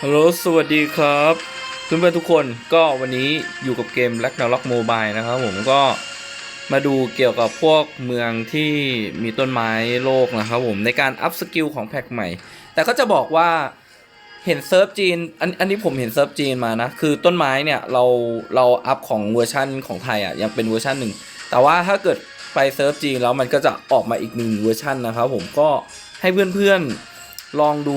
ฮัลโหลสวัสดีครับเพื่อนๆทุกคนก็วันนี้อยู่กับเกม r a g n a r o k Mobile นะครับผมก็มาดูเกี่ยวกับพวกเมืองที่มีต้นไม้โลกนะครับผมในการอัพสกิลของแพ็กใหม่ แต่ก็จะบอกว่าเห็นเซิร์ฟจีนอันอันนี้ผมเห็นเซิร์ฟจีนมานะ คือต้นไม้เนี่ยเราเราอัพของเวอร์ชันของไทยอะยังเป็นเวอร์ชันหนึ่ง แต่ว่าถ้าเกิดไปเซิร์ฟจีนแล้วมันก็จะออกมาอีกหนึ่งเวอร์ชันนะครับผมก็ให้เพื่อนๆลองดู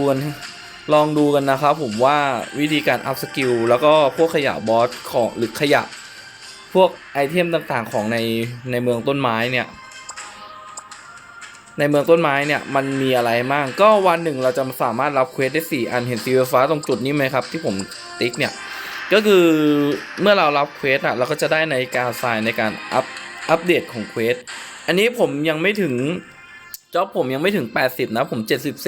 ลองดูกันนะครับผมว่าวิธีการอัพสกิลแล้วก็พวกขยะบอสของหรือขยะ พวกไอเทมต่างๆของในในเมืองต้นไม้เนี่ย ในเมืองต้นไม้เนี่ยมันมีอะไรบ้างก็วันหนึ่งเราจะสามารถรับเควสได้ 4 อันเห็นสีฟ้าตรงจุดนี้ไหมครับ ที่ผมติ๊กเนี่ย ก็คือเมื่อเรารับเควสอะเราก็จะได้ในการทรายในการอัพอัปเดตของเควสอันนี้ผมยังไม่ถึง จ็อบผมยังไม่ถึง 80 นะ ผม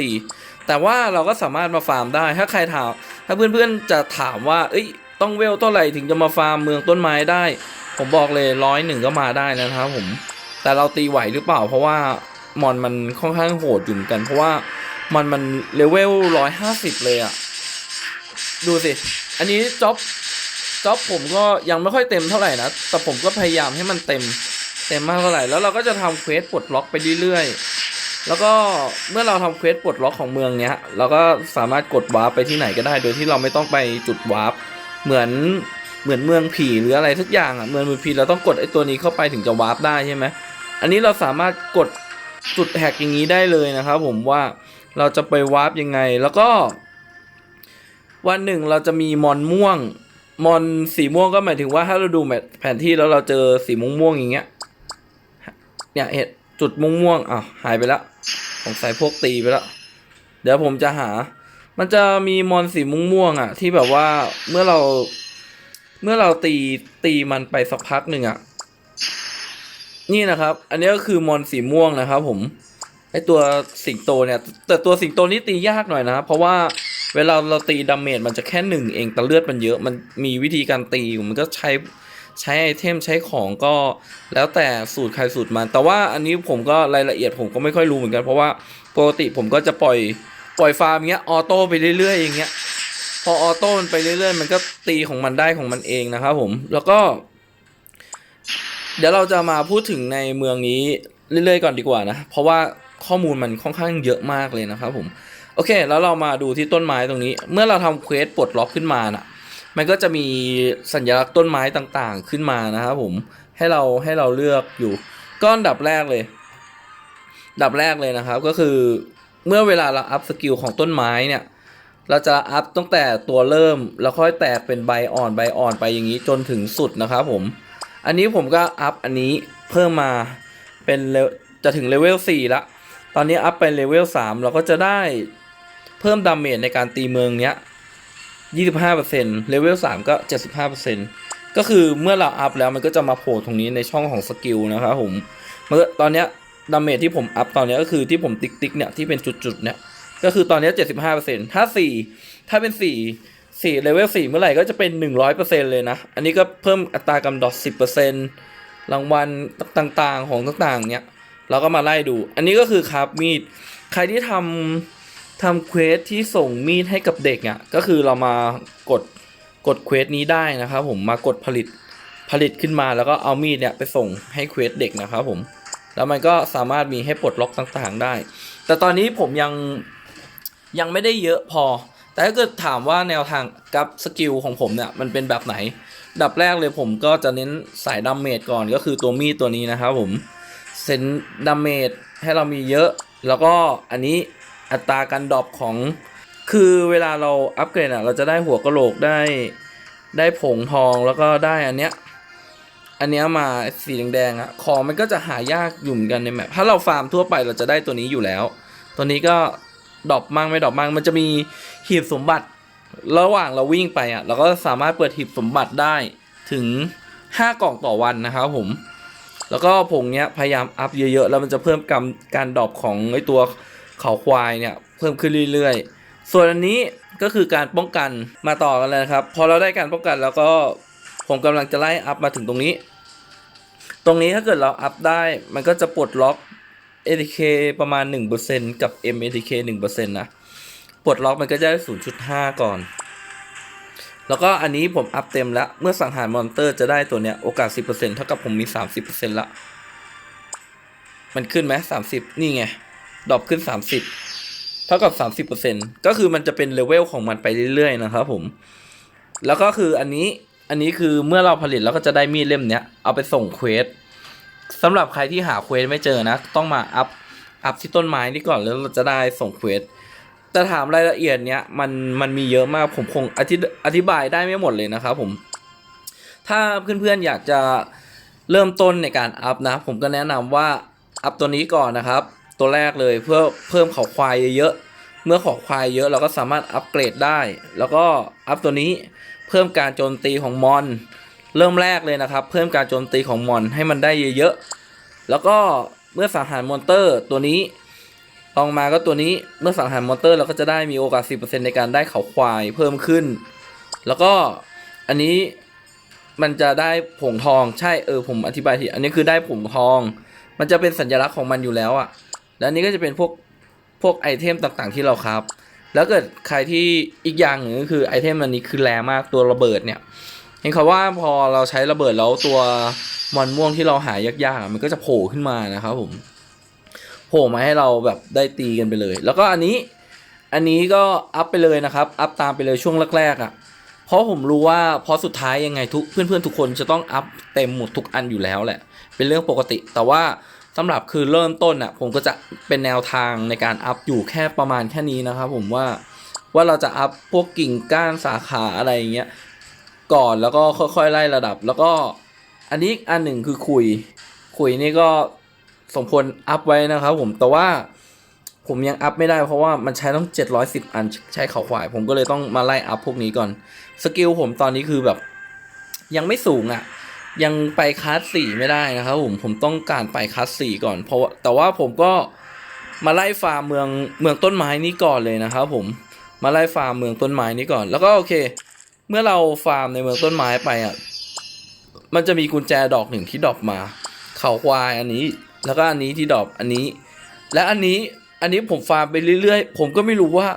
74 แต่ว่าเราก็สามารถมาฟาร์มได้ ถ้าใครถาม ถ้าเพื่อนๆจะถามว่า เอ้ย ต้องเวลเท่าไหร่ถึงจะมาฟาร์มเมืองต้นไม้ได้ ผมบอกเลยร้อยหนึ่งก็มาได้นะครับผม แต่เราตีไหวหรือเปล่า เพราะว่ามอนมันค่อนข้างโหดอยู่เหมือนกัน เพราะว่ามันมันเลเวลร้อยห้าสิบเลยอะดูสิ อันนี้จ็อบจ็อบผมก็ยังไม่ค่อยเต็มเท่าไหร่นะ แต่ผมก็พยายามให้มันเต็มเต็มมากเท่าไหร่ แล้วเราก็จะทำเควสปลดล็อกไปเรื่อย แล้วก็เมื่อเราทำเควสปลดล็อกของเมืองเนี้ยเราก็สามารถกดวาร์ปไปที่ไหนก็ได้ โดยที่เราไม่ต้องไปจุดวาร์ปเหมือนเหมือนเมืองผีหรืออะไรทุกอย่างอะเมืองผีเราต้องกดไอ้ตัวนี้เข้าไปถึงจะวาร์ปได้ใช่ไหมอันนี้เราสามารถกดจุดแฮกอย่างนี้ได้เลยนะครับผมว่าเราจะไปวาร์ปยังไงแล้วก็ วันหนึ่งเราจะมีมอนม่วงมอนสีม่วงก็หมายถึงว่าถ้าเราดูแผนที่แล้วเราเจอสีม่วงม่วงอย่างเงี้ยเนี่ยเห็นจุดม่วงม่วงๆอะหายไปแล้ว สงสัยพวกตีไปแล้ว เดี๋ยวผมจะหา มันจะมีมอนสีม่วงม่วงๆอะ ที่แบบว่าเมื่อเรา เมื่อเราตีตีมันไปสักพักหนึ่งอะ นี่นะครับ อันนี้ก็คือมอนสีม่วงนะครับผมไอตัวสิงโตเนี่ย แต่ตัวสิงโตนี่ตียากหน่อยนะ เพราะว่าเวลาเราตีดาเมจมันจะแค่หนึ่งเองแต่เลือดมันเยอะ มันมีวิธีการตีอยู่มันก็ใช้ ใช้ไอเทมใช้ของก็แล้วแต่สูตรใครสูตรมัน แต่ว่าอันนี้ผมก็รายละเอียดผมก็ไม่ค่อยรู้เหมือนกัน เพราะว่าปกติผมก็จะปล่อยปล่อยฟาร์มเงี้ยออโต้ไปเรื่อยๆอย่างเงี้ยพอออโต้มันไปเรื่อยๆ มันก็ตีของมันได้ของมันเองนะครับผมแล้วก็ เดี๋ยวเราจะมาพูดถึงในเมืองนี้เรื่อยๆก่อนดีกว่านะ เพราะว่าข้อมูลมันค่อนข้างเยอะมากเลยนะครับผม โอเค แล้วเรามาดูที่ต้นไม้ตรงนี้ เมื่อเราทำเควสปลดล็อกขึ้นมาน่ะ มันก็จะมีสัญลักษณ์ต้นไม้ต่างๆขึ้นมานะครับผมให้เราให้เราเลือกอยู่ก็อันดับแรกเลยดับแรกเลยนะครับก็คือเมื่อเวลาเราอัพสกิลของต้นไม้เนี่ยเราจะอัพตั้งแต่ตัวเริ่มแล้วค่อยแตกเป็นใบอ่อนใบอ่อนไปอย่างนี้จนถึงสุดนะครับผม อันนี้ผมก็อัพอันนี้เพิ่มมาเป็นเลจะถึงเลเวล4ละตอนนี้อัพไปเลเวล3เราก็จะได้เพิ่มดาเมจในการตีเมืองเนี้ย 25%เลเวล3ก็ 75%ก็คือเมื่อเราอัพแล้วมันก็จะมาโผล่ตรงนี้ในช่องของสกิลนะครับผมมันก็ตอนเนี้ยดาเมจที่ผมอัพตอนนี้ก็คือที่ผมติ๊กติ๊กเนี่ยที่เป็นจุดๆเนี่ยก็คือตอนนี้ 75%ถ้า 4 ถ้าเป็น 4 4เลเวล4เมื่อไหร่ก็จะเป็น 100%เลยนะ อันนี้ก็เพิ่มอัตรากำดอก10%รางวัลต่างๆของต่างๆเนี่ยเราก็มาไล่ดู อันนี้ก็คือครับมีดใครที่ทำ ทำเควสที่ส่งมีดให้กับเด็กอะก็คือเรามากดกดเควสนี้ได้นะครับผมมากดผลิตผลิตขึ้นมาแล้วก็เอามีดเนี่ยไปส่งให้เควสเด็กนะครับผมแล้วมันก็สามารถมีให้ปลดล็อกต่างๆได้ แต่ตอนนี้ผมยังยังไม่ได้เยอะพอ แต่ถ้าเกิดถามว่าแนวทางกับสกิลของผมเนี่ยมันเป็นแบบไหน ดับแรกเลยผมก็จะเน้นสายดาเมจก่อนก็คือตัวมีดตัวนี้นะครับผมเซนดาเมจให้เรามีเยอะ แล้วก็อันนี้ อัตราการดรอปของ คือเวลาเราอัปเกรดอะเราจะได้หัวกะโหลกได้ ได้ผงทองแล้วก็ได้อันเนี้ยอันเนี้ยมาสีแดงๆอะของมันก็จะหายากอยู่เหมือนกันในแมปถ้าเราฟาร์มทั่วไปเราจะได้ตัวนี้อยู่แล้ว ตัวนี้ก็ดรอปมั่งไม่ดรอปมั่งมันจะมีหีบสมบัติ ระหว่างเราวิ่งไปอะเราก็สามารถเปิดหีบสมบัติได้ถึง 5 กล่องต่อวันนะครับผม แล้วก็ผงเนี้ยพยายามอัพเยอะๆ แล้วมันจะเพิ่มกำการดรอปของไอตัว เขาควายเนี่ยเพิ่มขึ้นเรื่อยๆ ส่วนอันนี้ก็คือการป้องกันมาต่อกันเลยนะครับ พอเราได้การป้องกันแล้วก็ผมกำลังจะไล่อัพมาถึงตรงนี้ ตรงนี้ถ้าเกิดเราอัพได้มันก็จะปลดล็อก ATK ประมาณ 1%กับ MATK 1%นะปลดล็อกมันก็จะได้ 0.5 ก่อน แล้วก็อันนี้ผมอัพเต็มแล้ว เมื่อสังหารมอนเตอร์จะได้ตัวเนี้ยโอกาส 10%เท่ากับผมมี 30%ละ มันขึ้นไหม30 นี่ไง ดรอปขึ้น 30 เท่ากับ 30%ก็คือมันจะเป็นเลเวลของมันไปเรื่อยๆนะครับผม แล้วก็คืออันนี้อันนี้คือเมื่อเราผลิตแล้วก็จะได้มีดเล่มเนี้ยเอาไปส่งเควสสำหรับใครที่หาเควสไม่เจอนะ ต้องมาอัพอัพที่ต้นไม้นี่ก่อนแล้วเราจะได้ส่งเควสแต่ถามรายละเอียดเนี้ยมันมันมีเยอะมากผมคงอธิอธิบายได้ไม่หมดเลยนะครับผม ถ้าเพื่อนๆอยากจะเริ่มต้นในการอัพนะ ผมก็แนะนำว่าอัพตัวนี้ก่อนนะครับ ตัวแรกเลยเพื่อเพิ่มเขาควายเยอะๆเมื่อเขาควายเยอะเราก็สามารถอัปเกรดได้ แล้วก็อัพตัวนี้เพิ่มการโจมตีของมอน เริ่มแรกเลยนะครับ เพิ่มการโจมตีของมอนให้มันได้เยอะๆแล้วก็เมื่อสังหารมอนเตอร์ตัวนี้ลองมาก็ตัวนี้เมื่อสังหารมอนเตอร์เราก็จะได้มีโอกาส 10%ในการได้เขาควายเพิ่มขึ้น แล้วก็อันนี้มันจะได้ผงทองใช่เออผมอธิบายทีอันนี้คือได้ผงทอง มันจะเป็นสัญลักษณ์ของมันอยู่แล้วอะ่ะ แล้วนี้ก็จะเป็นพวกพวกไอเทมต่างๆที่เราครับ แล้วเกิดใครที่อีกอย่างหนึ่งก็คือไอเทมอันนี้คือแรงมากตัวระเบิดเนี่ยเห็นเขาว่าพอเราใช้ระเบิดแล้วตัวมอนม่วงที่เราหายยากๆมันก็จะโผล่ขึ้นมานะครับผมโผล่มาให้เราแบบได้ตีกันไปเลย แล้วก็อันนี้อันนี้ก็อัพไปเลยนะครับ อัพตามไปเลยช่วงแรกๆอะ่ะเพราะผมรู้ว่าพราะสุดท้ายยังไงทุกเพื่อนๆทุกคนจะต้องอัพเต็มหมดทุกอันอยู่แล้วแหละ เป็นเรื่องปกติ แต่ว่า สำหรับคือเริ่มต้นอะผมก็จะเป็นแนวทางในการอัพอยู่แค่ประมาณแค่นี้นะครับผมว่าว่าเราจะอัพพวกกิ่งก้านสาขาอะไรอย่างเงี้ยก่อนแล้วก็ค่อยๆไล่ระดับ แล้วก็อันนี้อันหนึ่งคือคุย คุยนี่ก็สมควรอัพไว้นะครับผมแต่ว่าผมยังอัพไม่ได้เพราะว่ามันใช้ต้อง 710 อันใช้เขาขวาย ผมก็เลยต้องมาไล่อัพพวกนี้ก่อน สกิลผมตอนนี้คือแบบ ยังไม่สูงอะ่ะ ยังไปคลาสสี่ไม่ได้นะครับผมผมต้องการไปคลาสสี่ก่อนเพราะแต่ว่าผมก็มาไล่ฟาร์มเมืองเมืองต้นไม้นี้ก่อนเลยนะครับผมมาไล่ฟาร์มเมืองต้นไม้นี้ก่อน แล้วก็โอเค เมื่อเราฟาร์มในเมืองต้นไม้ไปอะมันจะมีกุญแจดอกหนึ่งที่ดอปมา เขาควายอันนี้ แล้วก็อันนี้ที่ดอปอันนี้ และอันนี้อันนี้ผมฟาร์มไปเรื่อยๆ ผมก็ไม่รู้ว่า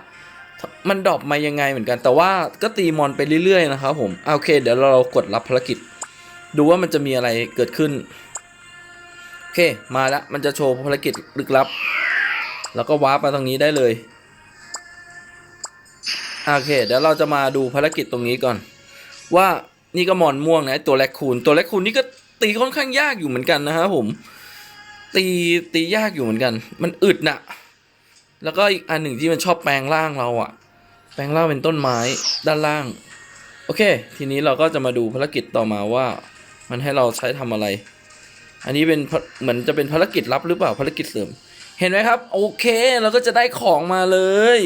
มันดรอปมายังไงเหมือนกัน แต่ว่าก็ตีมอนไปเรื่อยๆนะครับผมโอเค เดี๋ยวเรากดรับภารกิจ ดูว่ามันจะมีอะไรเกิดขึ้น โอเค มาแล้วมันจะโชว์ภารกิจลึกลับ แล้วก็วาร์ปมาตรงนี้ได้เลยโอเค เดี๋ยวเราจะมาดูภารกิจตรงนี้ก่อน ว่านี่ก็มอนม่วงนะตัวแรคคูนตัวแรคคูนนี่ก็ตีค่อนข้างยากอยู่เหมือนกันนะครับผม ตีตียากอยู่เหมือนกัน มันอึดน่ะ แล้วก็อีกอันหนึ่งที่มันชอบแปลงร่างเราอะแปลงร่างเป็นต้นไม้ด้านล่าง โอเค ทีนี้เราก็จะมาดูภารกิจต่อมาว่า มันให้เราใช้ทำอะไร อันนี้เป็นเหมือนจะเป็นภารกิจลับหรือเปล่าภารกิจเสริม เห็นไหมครับ โอเคเราก็จะได้ของมาเลย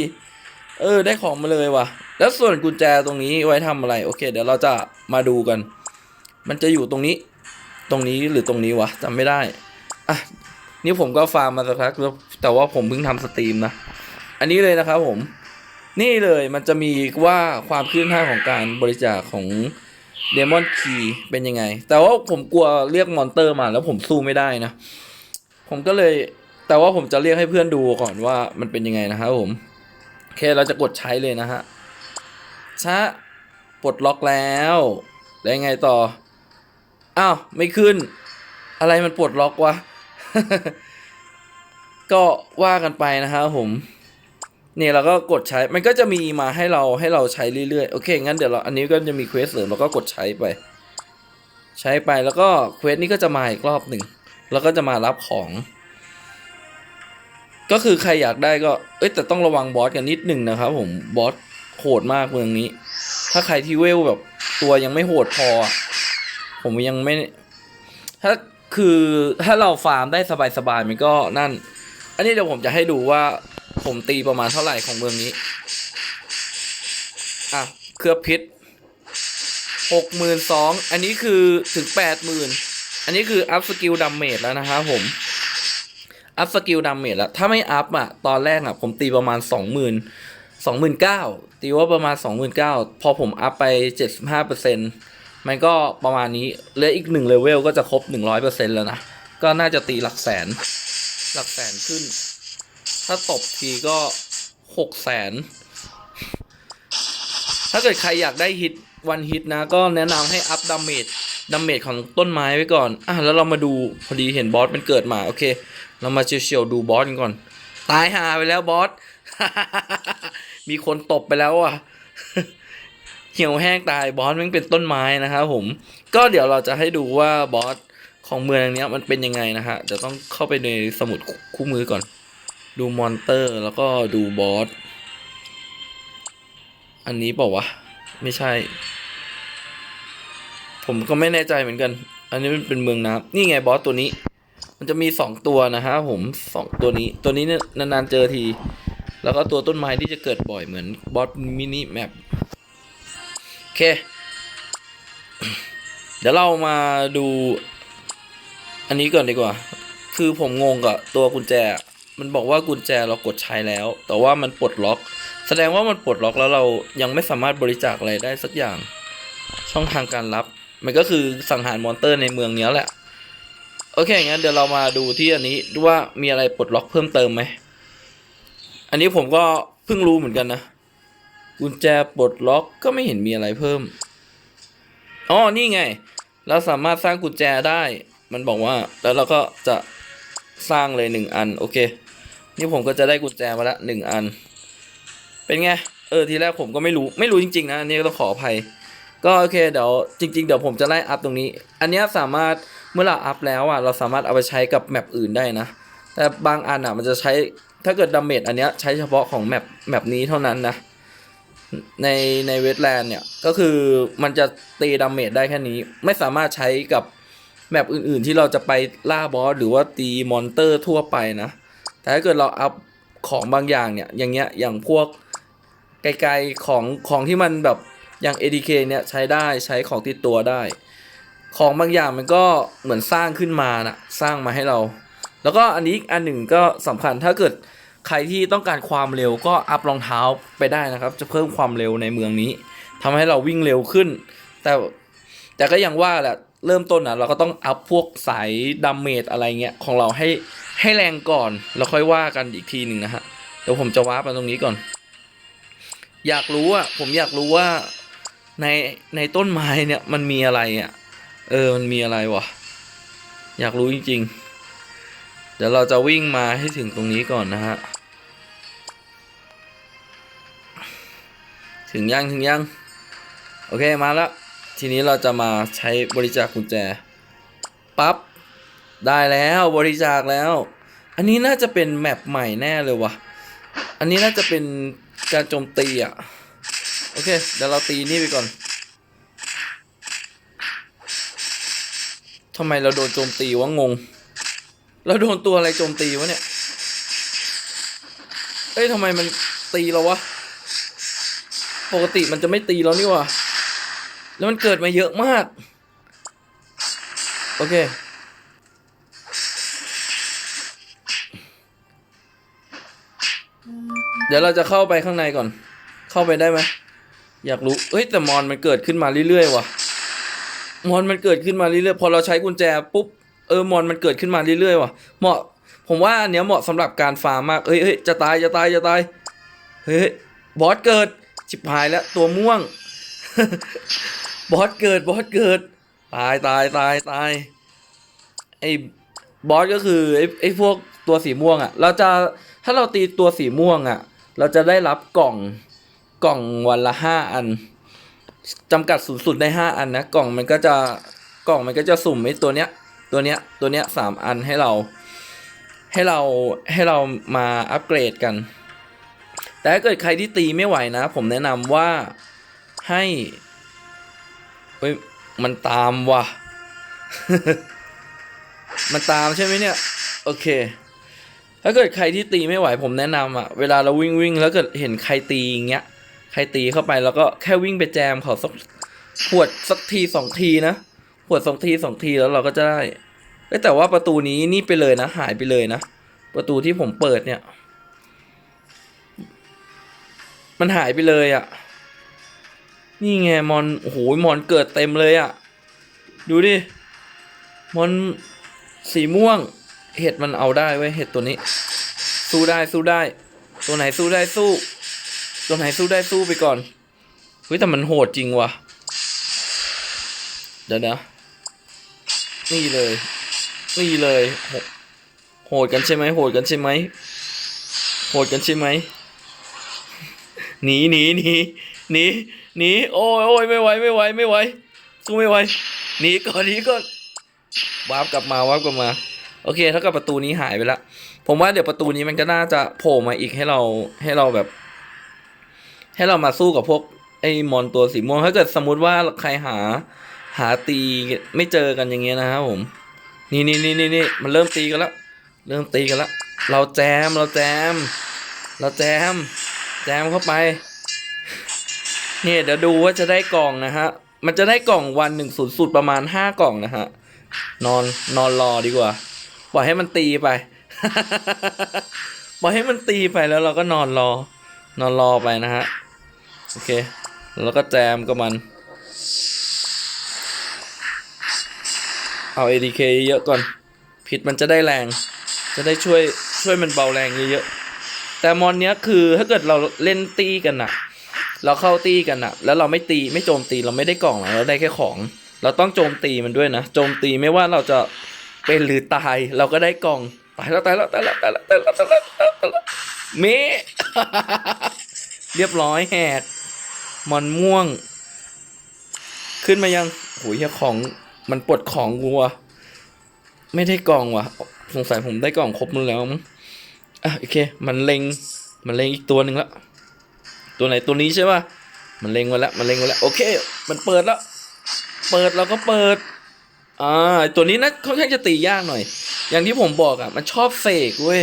เออ ได้ของมาเลยว่ะ แล้วส่วนกุญแจตรงนี้ไว้ทำอะไร โอเค เดี๋ยวเราจะมาดูกัน มันจะอยู่ตรงนี้ ตรงนี้หรือตรงนี้วะจำไม่ได้อะนี่ผมก็ฟาร์มมาสักพักแล้วแต่ว่าผมเพิ่งทำสตรีมนะ อันนี้เลยนะครับผม นี่เลยมันจะมีว่าความคืบหน้าของการบริจาคของ เดมอนคีเป็นยังไง แต่ว่าผมกลัวเรียกมอนเตอร์มาแล้วผมสู้ไม่ได้นะ ผมก็เลย แต่ว่าผมจะเรียกให้เพื่อนดูก่อนว่ามันเป็นยังไงนะครับผม โอเคเราจะกดใช้เลยนะฮะชะปลดล็อกแล้ว แล้วยังไงต่อ อ้าว ไม่ขึ้น อะไรมันปลดล็อกวะ ก็ว่ากันไปนะครับผม เนี่ยเราก็กดใช้ มันก็จะมีมาให้เราให้เราใช้เรื่อยๆ โอเค งั้นเดี๋ยวเราอันนี้ก็จะมีเควสเสริมเราก็กดใช้ไป ใช้ไปแล้วก็เควสนี้ก็จะมาอีกรอบหนึ่ง แล้วก็จะมารับของ ก็คือใครอยากได้ก็ เอ้ยแต่ต้องระวังบอสกันนิดหนึ่งนะครับผม บอสโหดมากเมืองนี้ ถ้าใครที่เวลแบบตัวยังไม่โหดพอ ผมยังไม่ ถ้าคือถ้าเราฟาร์มได้สบายๆมันก็นั่น อันนี้เดี๋ยวผมจะให้ดูว่า ผมตีประมาณเท่าไหร่ของเมืองนี้ อะ เครือบพิษหกหมื่นสองอันนี้คือถึงแปดหมื่นอันนี้คืออัพสกิลดัมเมจแล้วนะครับผม อัพสกิลดัมเมจแล้ว ถ้าไม่อัพอะ ตอนแรกอะ ผมตีประมาณสองหมื่นสองหมื่นเก้าตีว่าประมาณสองหมื่นเก้าพอผมอัพไปเจ็ดสิบห้าเปอร์เซ็นต์มันก็ประมาณนี้เหลืออีกหนึ่งเลเวลก็จะครบหนึ่งร้อยเปอร์เซ็นต์แล้วนะ ก็น่าจะตีหลักแสน หลักแสนขึ้น ถ้าตบทีก็หกแสน ถ้าเกิดใครอยากได้ฮิตวันฮิตนะ ก็แนะนำให้อัพดาเมจดาเมจของต้นไม้ไว้ก่อน อะ แล้วเรามาดูพอดีเห็นบอสมันเกิดมา โอเค เรามาเฉียวๆดูบอสกันก่อน ตายหาไปแล้วบอส มีคนตบไปแล้วอะ เหี่ยวแห้งตายบอสมันเป็นต้นไม้นะครับผม ก็เดี๋ยวเราจะให้ดูว่าบอสของเมืองนี้มันเป็นยังไงนะฮะจะต้องเข้าไปในสมุดคู่มือก่อน ดูมอนเตอร์แล้วก็ดูบอส อันนี้เปล่าวะ ไม่ใช่ ผมก็ไม่แน่ใจเหมือนกัน อันนี้มันเป็นเมืองน้ำนี่ไงบอสตัวนี้ มันจะมีสองตัวนะฮะผมสองตัวนี้ ตัวนี้เนี่ยนานๆเจอที แล้วก็ตัวต้นไม้ที่จะเกิดบ่อยเหมือนบอสมินิแมปโอเค เดี๋ยวเรามาดู อันนี้ก่อนดีกว่า คือผมงงกับตัวกุญแจ มันบอกว่ากุญแจเรากดใช้แล้ว แต่ว่ามันปลดล็อก แสดงว่ามันปลดล็อกแล้วเรายังไม่สามารถบริจาคอะไรได้สักอย่าง ช่องทางการรับ มันก็คือสังหารมอนเตอร์ในเมืองเนี้ยแหละ โอเคงั้นเดี๋ยวเรามาดูที่อันนี้ดูว่ามีอะไรปลดล็อกเพิ่มเติมไหม อันนี้ผมก็เพิ่งรู้เหมือนกันนะ กุญแจปลดล็อกก็ไม่เห็นมีอะไรเพิ่ม อ๋อ นี่ไง เราสามารถสร้างกุญแจได้ มันบอกว่า แล้วเราก็จะสร้างเลยหนึ่งอัน โอเค นี่ผมก็จะได้กุญแจมาละหนึ่งอัน เป็นไง เออ ทีแรกผมก็ไม่รู้ ไม่รู้จริง ๆ นะ อันนี้ก็ต้องขออภัย ก็โอเค เดี๋ยวจริง ๆ เดี๋ยวผมจะไล่อัพตรงนี้ อันนี้สามารถ เมื่อเราอัพแล้วอะ เราสามารถเอาไปใช้กับแมปอื่นได้นะ แต่บางอันอะ มันจะใช้ ถ้าเกิดดาเมจอันนี้ใช้เฉพาะของแมปแมปนี้เท่านั้นนะ ในในเวทแลนด์เนี่ย ก็คือมันจะตีดาเมจได้แค่นี้ ไม่สามารถใช้กับแมปอื่น ๆ ที่เราจะไปล่าบอสหรือว่าตีมอนเตอร์ทั่วไปนะ แต่ถ้าเกิดเราอัพของบางอย่างเนี่ย อย่างเงี้ย อย่างพวกไกลๆของของที่มันแบบอย่าง ADK เนี่ยใช้ได้ใช้ของติดตัวได้ ของบางอย่างมันก็เหมือนสร้างขึ้นมานะสร้างมาให้เรา แล้วก็อันนี้อีกอันหนึ่งก็สำคัญถ้าเกิดใครที่ต้องการความเร็วก็อัพรองเท้าไปได้นะครับ จะเพิ่มความเร็วในเมืองนี้ทำให้เราวิ่งเร็วขึ้น แต่แต่ก็ยังว่าแหละเริ่มต้นนะเราก็ต้องอัพพวกสายดาเมจอะไรเงี้ยของเราให้ ให้แรงก่อนแล้วค่อยว่ากันอีกทีหนึ่งนะฮะเดี๋ยวผมจะว้าร์ปตรงนี้ก่อน อยากรู้อะผมอยากรู้ว่าในในต้นไม้เนี่ยมันมีอะไรอะเออมันมีอะไรวะอยากรู้จริง ๆ เดี๋ยวเราจะวิ่งมาให้ถึงตรงนี้ก่อนนะฮะถึงยังถึงยังโอเคมาแล้วทีนี้เราจะมาใช้บริจาคกุญแจปับ๊บ ได้แล้วบริจาคแล้ว อันนี้น่าจะเป็นแมปใหม่แน่เลยวะอันนี้น่าจะเป็นการโจมตีอะ โอเค เดี๋ยวเราตีนี่ไปก่อนทำไมเราโดนโจมตีวะงง เราโดนตัวอะไรโจมตีวะเนี่ย เอ้ยทำไมมันตีเราวะ ปกติมันจะไม่ตีเรานี่วะแล้วมันเกิดมาเยอะมาก โอเค เดี๋ยวเราจะเข้าไปข้างในก่อน เข้าไปได้ไหมอยากรู้เอ้ยแต่มอนมันเกิดขึ้นมาเรื่อยๆว่ะ มอนมันเกิดขึ้นมาเรื่อยๆพอเราใช้กุญแจปุ๊บเออมอนมันเกิดขึ้นมาเรื่อยๆว่ะ เหมาะ ผมว่าอันเนี้ยเหมาะสำหรับการฟาร์มมากเฮ้ยเฮ้ยจะตายจะตายจะตายเฮ้ยบอสเกิดชิบหายแล้วตัวม่วง บอสเกิดบอสเกิด ตายตายตายตายไอ้บอสก็คือไอ้ไอ้พวกตัวสีม่วงอะ่ะ เราจะถ้าเราตีตัวสีม่วงอะ่ะ เราจะได้รับกล่องกล่องวันละห้าอันจำกัดสูงสุดได้ห้าอันนะกล่องมันก็จะกล่องมันก็จะสุ่มไอ้ตัวเนี้ยตัวเนี้ยตัวเนี้ยสามอันให้เราให้เราให้เรามาอัปเกรดกัน แต่ถ้าเกิดใครที่ตีไม่ไหวนะ ผมแนะนำว่าให้เฮ้ยมันตามว่ะ มันตามใช่ไหมเนี่ย โอเค ถ้าเกิดใครที่ตีไม่ไหวผมแนะนำอะเวลาเราวิ่งวิ่งแล้วเกิดเห็นใครตีอย่างเงี้ยใครตีเข้าไปแล้วก็แค่วิ่งไปแจมเขาสักขวดสักทีสองทีนะขวดสองทีสองทีแล้วเราก็จะได้แต่ว่าประตูนี้นี่ไปเลยนะหายไปเลยนะประตูที่ผมเปิดเนี่ย มันหายไปเลยอะ่ะ นี่ไงมอนโอ้โหมอนเกิดเต็มเลยอะ่ะ ดูดิมอนสีม่วง เห็ดมันเอาได้เว้ยเห็ดตัวนี้ สู้ได้สู้ได้ ตัวไหนสู้ได้สู้ ตัวไหนสู้ได้สู้ไปก่อนเฮ้ยแต่มันโหดจริงว่ะเดี๋ยวนะนี่เลยนี่เลยโหดกันใช่ไหมโหดกันใช่ไหมโหดกันใช่ไหมหนีหนีหนีหนีหนีโอ้ยโอ้ยไม่ไหวไม่ไหวไม่ไหวสู้ไม่ไหวหนีก่อนหนีก่อนวาร์ปกลับมาวาร์ปกลับมา โอเคเท่ากับประตูนี้หายไปละผมว่าเดี๋ยวประตูนี้มันก็น่าจะโผล่มาอีกให้เราให้เราแบบ ให้เรามาสู้กับพวกไอ้มอนตัวสีม่วงถ้าเกิดสมมติว่าใครหาหาตีไม่เจอกันอย่างเงี้ยนะครับผม นี่นี่นี่นี่นี่มันเริ่มตีกันแล้วเริ่มตีกันแล้วเราแจมเราแจม เราแจม แจมเข้าไปเนี่ยเดี๋ยวดูว่าจะได้กล่องนะฮะ มันจะได้กล่องวันหนึ่งศูนย์สุดประมาณห้ากล่องนะฮะ นอนนอนรอดีกว่า ล่อยให้มันตีไป ปล่อยให้มันตีไปแล้วเราก็นอนรอ นอนรอไปนะฮะ โอเค แล้วก็แจมกับมัน เอา ADK เยอะก่อนผิดมันจะได้แรง จะได้ช่วยช่วยมันเบาแรงเยอะๆ แต่มอนเนี้ยคือถ้าเกิดเราเล่นตีกันอะเราเข้าตีกันอะแล้วเราไม่ตีไม่โจมตีเราไม่ได้กล่องเราได้แค่ของ เราต้องโจมตีมันด้วยนะ โจมตีไม่ว่าเราจะ เป็นหรือตายเราก็ได้กล่องตายแล้วตายแล้วตายแล้วตายแล้วตายแล้วตายแล้วตายแล้วเมเรียบร้อยแหกมอนม่วง ขึ้นมายังโหเฮียของมันปลดของวัว ไม่ได้กล่องว่ะ สงสัยผมได้กล่องครบมันแล้วมั้งอะโอเค มันเล็งมันเล็งอีกตัวหนึ่งแล้วตัวไหนตัวนี้ใช่ป่ะมันเล็งมาแล้วมันเล็งมาแล้วโอเค มันเปิดแล้ว เปิดเราก็เปิด อ่าตัวนี้นะค่อนข้างจะตียากหน่อย อย่างที่ผมบอกอะ มันชอบเสกเว้ย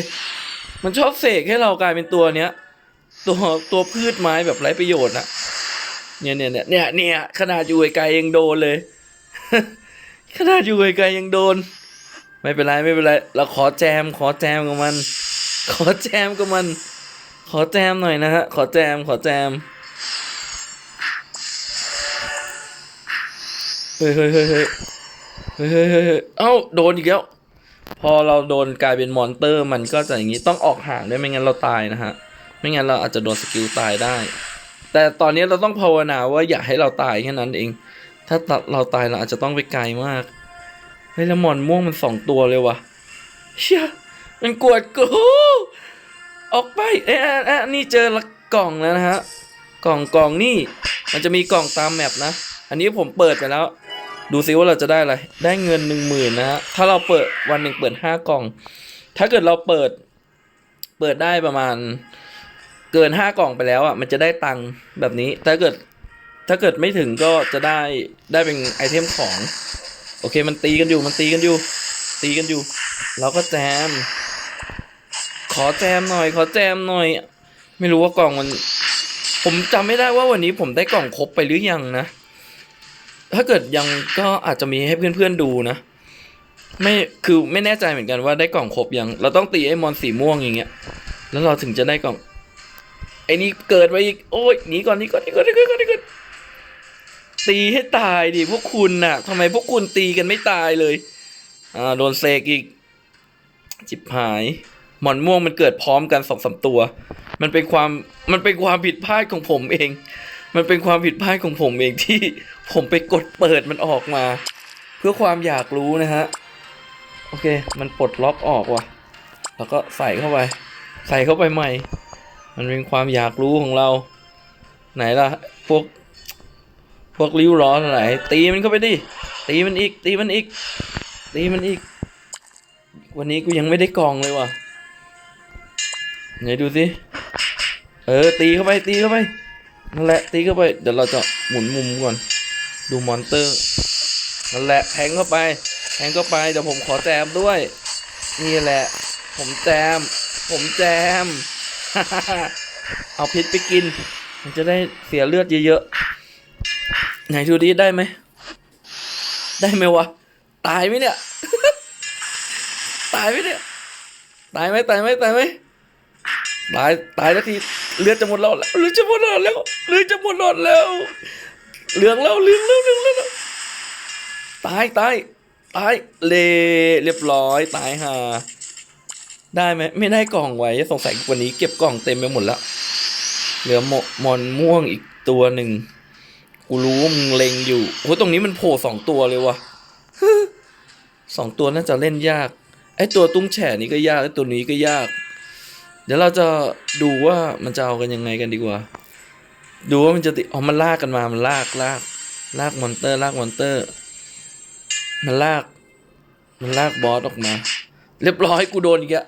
มันชอบเสกให้เรากลายเป็นตัวเนี้ย ตัวตัวพืชไม้แบบไร้ประโยชน์อะเนี่ยเนี่ยเนี่ยเนี่ยเนี่ยขนาดอยู่ไกลยังโดนเลย ขนาดอยู่ไกลยังโดน ไม่เป็นไรไม่เป็นไรเราขอแจม ขอแจมกับมัน ขอแจมกับมัน ขอแจมหน่อยนะฮะขอแจมขอแจมเฮ้ยเฮ้ยเฮ้ย เฮ้ยเอ้าโดนอีกแล้ว พอเราโดนกลายเป็นมอนเตอร์มันก็จะอย่างนี้ต้องออกห่างด้วยไม่งั้นเราตายนะฮะ ไม่งั้นเราอาจจะโดนสกิลตายได้ แต่ตอนนี้เราต้องภาวนาว่าอย่าให้เราตายแค่นั้นเอง ถ้าเราตายเราอาจจะต้องไปไกลมากเฮ้ยแล้วมอนม่วงมันสองตัวเลยวะเชี่ยมันกวดกูออกไปเอ๊ะเอ๊ะเอ๊ะนี่เจอละกล่องแล้วนะฮะ กล่องกล่องนี่ มันจะมีกล่องตามแมปนะ อันนี้ผมเปิดไปแล้ว ดูซิว่าเราจะได้อะไร ได้เงินหนึ่งหมื่นนะฮะ ถ้าเราเปิดวันหนึ่งเปิดห้ากล่อง ถ้าเกิดเราเปิด เปิดได้ประมาณ เกินห้ากล่องไปแล้วอะ มันจะได้ตังค์แบบนี้ ถ้าเกิด ถ้าเกิดไม่ถึงก็จะได้ ได้เป็นไอเทมของ โอเค มันตีกันอยู่ มันตีกันอยู่ ตีกันอยู่ เราก็แจม ขอแจมหน่อย ขอแจมหน่อย ไม่รู้ว่ากล่องมัน ผมจำไม่ได้ว่าวันนี้ผมได้กล่องครบไปหรือยังนะ ถ้าเกิดยังก็อาจจะมีให้เพื่อนๆดูนะ ไม่คือไม่แน่ใจเหมือนกันว่าได้กล่องครบยัง เราต้องตีไอ้มอนสีม่วงอย่างเงี้ย แล้วเราถึงจะได้กล่อง ไอ้นี่เกิดไปอีก โอ้ยหนีก่อนหนีก่อนหนีก่อนหนีก่อนหนีก่อนตีให้ตายดิพวกคุณน่ะทำไมพวกคุณตีกันไม่ตายเลย อ่าโดนเซกอีก จิบหายหมอนม่วงมันเกิดพร้อมกันสองสามตัว มันเป็นความมันเป็นความผิดพลาดของผมเอง มันเป็นความผิดพลาดของผมเองที่ผมไปกดเปิดมันออกมา เพื่อความอยากรู้นะฮะ โอเค มันปลดล็อกออกว่ะ แล้วก็ใส่เข้าไป ใส่เข้าไปใหม่ มันเป็นความอยากรู้ของเรา ไหนล่ะ พวก พวกริ้วร้อนอะไรตีมันเข้าไปดิ ตีมันอีก ตีมันอีก ตีมันอีก วันนี้กูยังไม่ได้กองเลยว่ะ ไหนดูสิ เออ ตีเข้าไป ตีเข้าไป นั่นแหละตีเข้าไป เดี๋ยวเราจะหมุนมุมก่อน ดูมอนเตอร์นั่นแหละแทงเข้าไปแทงเข้าไปเดี๋ยวผมขอแจมด้วย นี่แหละ ผมแจม ผมแจม เอาพิษไปกิน มันจะได้เสียเลือดเยอะๆไหนดูดิได้ไหมได้ไหมวะตายไหมเนี่ยตายไหมเนี่ยตายไหมตายไหมตายไหมตายตายแล้วที เลือดจะหมดหลอดแล้วเลือดจะหมดหลอดแล้วเลือดจะหมดหลอดแล้วเหลืองแล้วเหลืองแล้วเหลืองแล้วเหลืองแล้วตายตายตายเลเรียบร้อยตายห่าได้ไหมไม่ได้กล่องไว้สงสัยวันนี้เก็บกล่องเต็มไปหมดแล้วเหลือหมมอนม่วงอีกตัวหนึ่งกูรู้ว่ามึงเลงอยู่โอ้ตรงนี้มันโผล่สองตัวเลยวะสองตัวน่าจะเล่นยากไอตัวตุ้งแฉนี้ก็ยากไอตัวนี้ก็ยาก เดี๋ยวเราจะดูว่ามันจะเอากันยังไงกันดีกว่า ดูว่ามันจะติอ๋อมันลากกันมา มันลากลากลากมอนเตอร์ ลากมอนเตอร์ มันลาก มันลากบอสออกมา เรียบร้อยกูโดนอีกอะ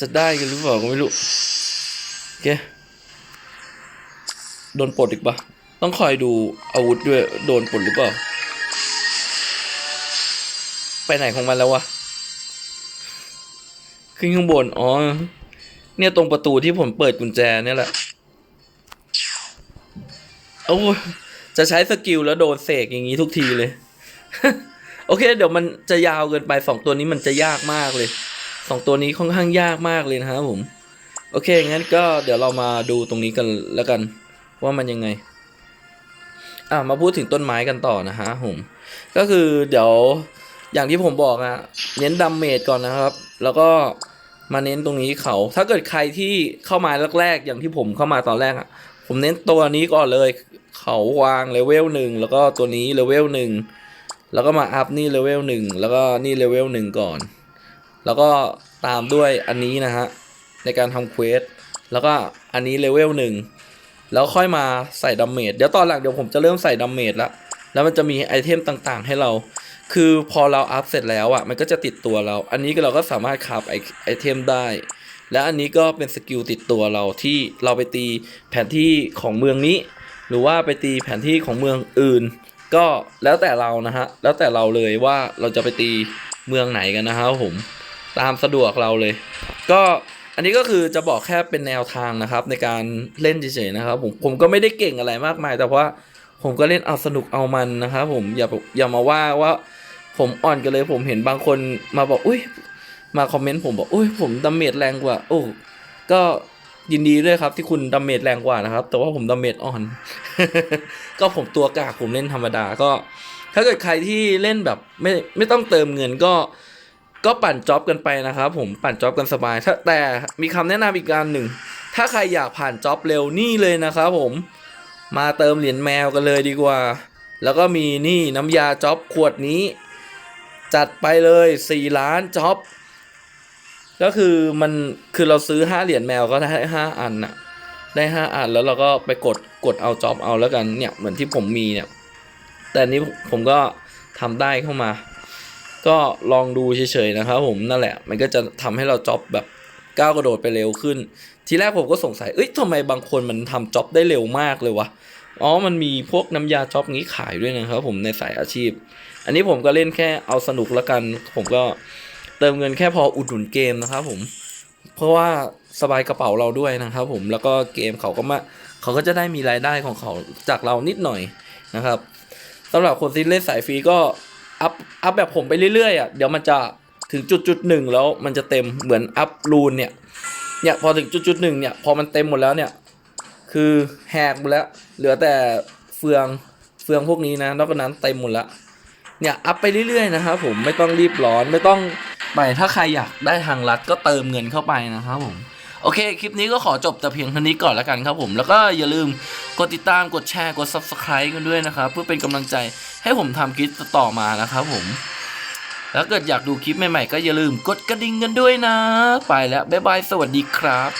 จะได้กันหรือเปล่าก็ไม่รู้โอเคโดนปลดอีกปะต้องคอยดูอาวุธด้วยโดนปลดหรือเปล่า ไปไหนของมันแล้ววะ ขึ้นข้างบน อ๋อ เนี่ยตรงประตูที่ผมเปิดกุญแจเนี่ยแหละ โอ้จะใช้สกิลแล้วโดนเสกอย่างนี้ทุกทีเลย โอเค เดี๋ยวมันจะยาวเกินไปสองตัวนี้มันจะยากมากเลยสองตัวนี้ค่อนข้างยากมากเลยนะครับผม โอเค งั้นก็เดี๋ยวเรามาดูตรงนี้กันแล้วกัน ว่ามันยังไง อะมาพูดถึงต้นไม้กันต่อนะฮะผม ก็คือเดี๋ยวอย่างที่ผมบอกอะเน้นดัมเมจก่อนนะครับ แล้วก็ มาเน้นตรงนี้เขา ถ้าเกิดใครที่เข้ามาแรกๆ อย่างที่ผมเข้ามาตอนแรกอะผมเน้นตัวนี้ก่อนเลย เขาวางเลเวลหนึ่งแล้วก็ตัวนี้เลเวลหนึ่งแล้วก็มาอัพนี่เลเวลหนึ่งแล้วก็นี่เลเวลหนึ่งก่อน แล้วก็ตามด้วยอันนี้นะฮะ ในการทำเควสแล้วก็อันนี้เลเวลหนึ่งแล้วค่อยมาใส่ดัมเมจเดี๋ยวตอนหลังเดี๋ยวผมจะเริ่มใส่ดัมเมจละแล้วมันจะมีไอเทมต่างๆ ให้เรา คือพอเราอัพเสร็จแล้วอะมันก็จะติดตัวเรา อันนี้ก็เราก็สามารถคาฟไอไอเทมได้ และอันนี้ก็เป็นสกิลติดตัวเราที่เราไปตีแผนที่ของเมืองนี้ หรือว่าไปตีแผนที่ของเมืองอื่น ก็แล้วแต่เรานะฮะแล้วแต่เราเลยว่าเราจะไปตีเมืองไหนกันนะครับผมตามสะดวกเราเลย ก็อันนี้ก็คือจะบอกแค่เป็นแนวทางนะครับ ในการเล่นเฉยๆนะครับผมผมก็ไม่ได้เก่งอะไรมากมาย แต่ว่าผมก็เล่นเอาสนุกเอามันนะครับผมอย่าอย่ามาว่าว่า ผมอ่อนกันเลยผมเห็นบางคนมาบอกอุ้ยมาคอมเมนต์ผมบอกอุ้ยผมดาเมจแรงกว่า โอ้ก็ยินดีด้วยครับที่คุณดาเมจแรงกว่านะครับ แต่ว่าผมดาเมจอ่อน ก็ผมตัวกากผมเล่นธรรมดาก็ ถ้าเกิดใครที่เล่นแบบไม่ไม่ต้องเติมเงินก็ก็ปั่นจ็อบกันไปนะครับ ผมปั่นจ็อบกันสบายถ้าแต่มีคำแนะนำอีกการหนึ่ง ถ้าใครอยากผ่านจ็อบเร็วนี่เลยนะครับผมมาเติมเหรียญแมวกันเลยดีกว่า แล้วก็มีนี่น้ำยาจ็อบขวดนี้ จัดไปเลย 4 ล้านจ็อบ ก็คือมันคือเราซื้อ 5 เหรียญแมวก็ได้ 5 อันน่ะได้ 5 อันแล้วเราก็ไปกดกดเอาจ็อบเอาแล้วกันเนี่ยเหมือนที่ผมมีเนี่ย แต่นนี้ผมก็ทำได้เข้ามา ก็ลองดูเฉยๆนะครับผมนั่นแหละ มันก็จะทำให้เราจ็อบแบบก้าวกระโดดไปเร็วขึ้น ทีแรกผมก็สงสัย เอ้ยทำไมบางคนมันทำจ็อบได้เร็วมากเลยวะ อ๋อ มันมีพวกน้ำยาจ็อบงี้ขายด้วยนะครับผมในสายอาชีพ อันนี้ผมก็เล่นแค่เอาสนุกแล้วกัน ผมก็เติมเงินแค่พออุดหนุนเกมนะครับผมเพราะว่าสบายกระเป๋าเราด้วยนะครับ ผมแล้วก็เกมเขาก็มาเขาก็จะได้มีรายได้ของเขาจากเรานิดหน่อยนะครับสำหรับคนที่เล่นสายฟรีก็อัพอัพแบบผมไปเรื่อยๆอะเดี๋ยวมันจะถึงจุดจุดหนึ่งแล้วมันจะเต็มเหมือนอัพรูนเนี่ยเนี่ยพอถึงจุดจุดหนึ่งเนี่ยพอมันเต็มหมดแล้วเนี่ยคือแหกหมดแล้ว เหลือแต่เฟืองเฟืองพวกนี้นะนอกจากนั้นเต็มหมดแล้ว เนี่ยอัพไปเรื่อยๆนะครับผมไม่ต้องรีบร้อนไม่ต้องไปถ้าใครอยากได้ทางลัดก็เติมเงินเข้าไปนะครับผมโอเค คลิปนี้ก็ขอจบแต่เพียงเท่านี้ก่อนแล้วกันครับผม แล้วก็อย่าลืมกดติดตามกดแชร์กด Subscribe กันด้วยนะครับ เพื่อเป็นกำลังใจให้ผมทำคลิปต่อมานะครับผม แล้วเกิดอยากดูคลิปใหม่ๆ ก็อย่าลืมกดกระดิ่งกันด้วยนะ ไปแล้ว บ๊ายบาย สวัสดีครับ